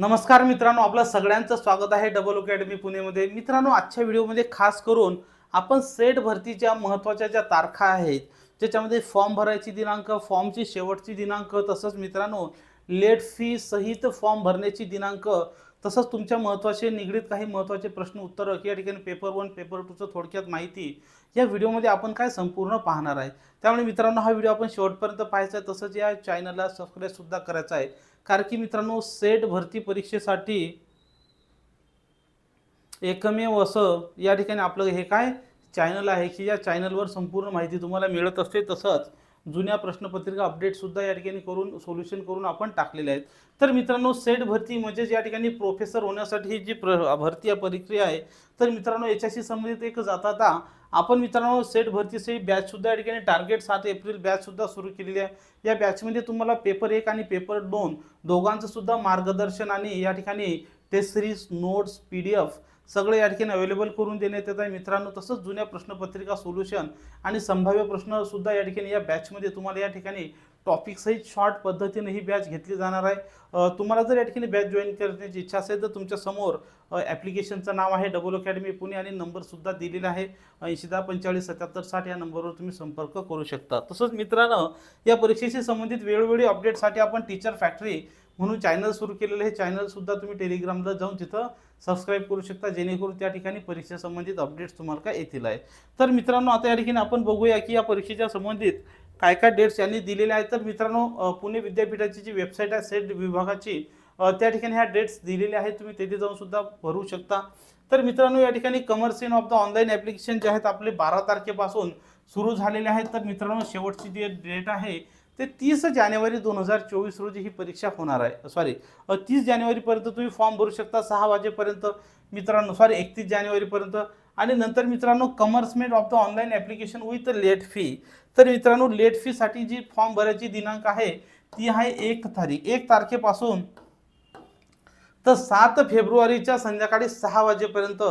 नमस्कार मित्रांनो आपलं सगळ्यांचं स्वागत आहे डबल अकॅडमी पुणेमध्ये. मित्रांनो आजच्या व्हिडिओमध्ये खास करून आपण सेट भरतीच्या महत्त्वाच्या ज्या तारखा आहेत ज्याच्यामध्ये फॉर्म भरायची दिनांक फॉर्मची शेवटची दिनांक तसंच मित्रांनो लेट फी सहित फॉर्म भरण्याची दिनांक तसंच तुमच्या महत्त्वाचे निगडीत काही महत्त्वाचे प्रश्न उत्तरं या ठिकाणी पेपर वन पेपर टूचं थोडक्यात माहिती या व्हिडिओमध्ये आपण काय संपूर्ण पाहणार आहे. त्यामुळे मित्रांनो हा व्हिडिओ आपण शेवटपर्यंत पाहायचा आहे. तसंच या चॅनलला सबस्क्राईबसुद्धा करायचा आहे. कारण की मित्रांनो सेट भरती परीक्षेसाठी एकमेव असं या ठिकाणी आपलं हे काय चॅनल आहे की या चॅनलवर संपूर्ण माहिती तुम्हाला मिळत असते. तसंच जुन्या प्रश्नपत्रिका अपडेटसुद्धा या ठिकाणी करून सोल्युशन करून आपण टाकलेले आहेत. तर मित्रांनो सेट भरती म्हणजेच या ठिकाणी प्रोफेसर होण्यासाठी ही जी प्र भरती या प्रक्रिया आहे तर मित्रांनो याच्याशी संबंधित एक जाता आपण मित्रांनो सेट भरतीसाठी बॅचसुद्धा या ठिकाणी टार्गेट सात एप्रिल बॅचसुद्धा सुरू केलेली आहे. या बॅचमध्ये तुम्हाला पेपर एक आणि पेपर दोन दोघांचं सुद्धा मार्गदर्शन आणि या ठिकाणी test series notes P D F सगळे या ठिकाणी अवेलेबल करून देण्यात येत आहे. मित्रांनो तसंच जुन्या प्रश्नपत्रिका सोल्युशन आणि संभाव्य प्रश्नसुद्धा या ठिकाणी या बॅचमध्ये तुम्हाला या ठिकाणी टॉपिकसहित शॉर्ट पद्धतीने ही बॅच घेतली जाणार आहे. तुम्हाला जर या ठिकाणी बॅच जॉईन करण्याची इच्छा असेल तर तुमच्यासमोर ॲप्लिकेशनचं नाव आहे डबल अकॅडमी पुणे आणि नंबरसुद्धा दिलेला आहे. ऐंशी दहा पंचेचाळीस सत्याहत्तर साठ या नंबरवर तुम्ही संपर्क करू शकता. तसंच मित्रांनो या परीक्षेशी संबंधित वेळोवेळी अपडेटसाठी आपण टीचर फॅक्टरी म्हणून चॅनल सुरू केलेलं आहे. चॅनलसुद्धा तुम्ही टेलिग्रामला जाऊन तिथं सबस्क्राईब करू शकता जेणेकरून त्या ठिकाणी परीक्षेसंबंधित अपडेट्स तुम्हाला काय येतील आहे. तर मित्रांनो आता या ठिकाणी आपण बघूया की या परीक्षेच्या संबंधित काय काय डेट्स यांनी दिलेले आहेत. तर मित्रांनो पुणे विद्यापीठाची जी वेबसाईट आहे सेट विभागाची त्या ठिकाणी ह्या डेट्स दिलेल्या आहेत. तुम्ही तेथे जाऊन सुद्धा भरू शकता. तर मित्रांनो या ठिकाणी commencement of the online application जे आहेत आपले बारा तारखेपासून सुरू झालेले आहेत. तर मित्रांनो शेवटची जी डेट आहे ते तीस जानेवारी दोन हजार चोवीस रोजी ही परीक्षा होणार आहे. सॉरी तीस जानेवारीपर्यंत तुम्ही फॉर्म भरू शकता सहा वाजेपर्यंत मित्रांनो सॉरी एकतीस जानेवारीपर्यंत. आणि नंतर मित्रांनो commencement of the online application with late fee तर मित्रांनो लेट फीसाठी जी फॉर्म भरायची दिनांक आहे ती आहे एक तारीख. एक तारखेपासून तर सात फेब्रुवारीच्या संध्याकाळी सहा वाजेपर्यंत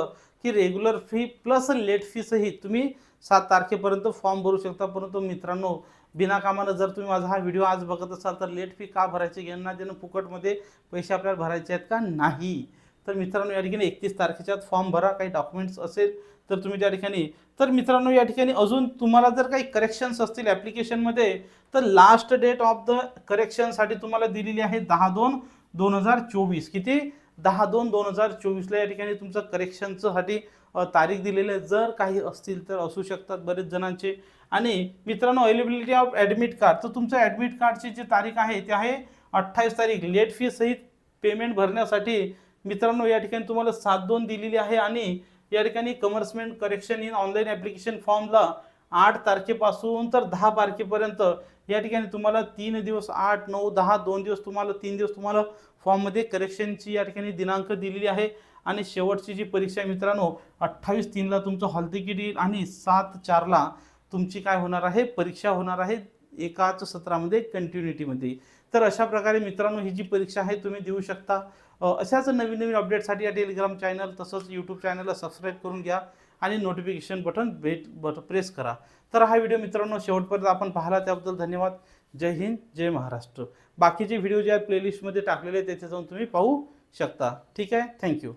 की रेग्युलर फी प्लस लेट फीसही तुम्ही सात तारखेपर्यंत फॉर्म भरू शकता. परंतु मित्रांनो बिनाकामानं जर तुम्ही माझा हा व्हिडिओ आज बघत असाल तर लेट फी का भरायची? घेणार देणं फुकटमध्ये पैसे आपल्याला भरायचे आहेत का? नाही. तर मित्रांनो या ठिकाणी एकतीस तारखेच्या फॉर्म भरा. काही डॉक्युमेंट्स असेल तर तुम्ही त्या ठिकाणी तर मित्रांनो या ठिकाणी अजून तुम्हाला जर काही करेक्शन्स असतील ॲप्लिकेशनमध्ये तर लास्ट डेट ऑफ द करेक्शनसाठी तुम्हाला दिलेली आहे दहा दोन दोन हजार चोवीस. किती? दहा दोन दोन हजार चोवीसला या ठिकाणी तुमचं करेक्शनसाठी तारीख दिलेली आहे. जर काही असतील तर असू शकतात बरेच जणांचे. आणि मित्रांनो अवेलेबिलिटी ऑफ ॲडमिट कार्ड तर तुमचं ॲडमिट कार्डची जी तारीख आहे ती आहे अठ्ठावीस तारीख. लेट फी सहित पेमेंट भरण्यासाठी मित्रांनो या ठिकाणी तुम्हाला सात दोन दिलेली आहे. आणि या ठिकाणी commencement correction in online application फॉर्मला आठ तारखेपासून तर दहा तारखेपर्यंत या ठिकाणी तुम्हाला तीन दिवस आठ नऊ दहा दोन दिवस तुम्हाला तीन दिवस तुम्हाला फॉर्ममध्ये करेक्शनची या ठिकाणी दिनांक दिलेली आहे. आणि शेवटची जी परीक्षा आहे मित्रांनो अठ्ठावीस तीनला तुमचं हॉल तिकीट येईल आणि सात चारला तुमची काय होणार आहे? परीक्षा होणार आहे एकाच सत्रामध्ये कंटिन्युटीमध्ये तर अशा प्रकारे मित्रांनो ही जी परीक्षा आहे तुम्ही देऊ शकता. अशाच नवीन नवीन अपडेटसाठी या टेलिग्राम चॅनल तसंच यूट्यूब चॅनलला सबस्क्राईब करून घ्या आणि नोटिफिकेशन बटन भेट बट प्रेस करा. तर हा व्हिडिओ मित्रांनो शेवटपर्यंत आपण पाहिला त्याबद्दल धन्यवाद. जय हिंद जय महाराष्ट्र. बाकीचे व्हिडिओ जे आहेत प्लेलिस्टमध्ये टाकलेले आहेत, तेथे जाऊन तुम्ही पाहू शकता. ठीक आहे? थँक्यू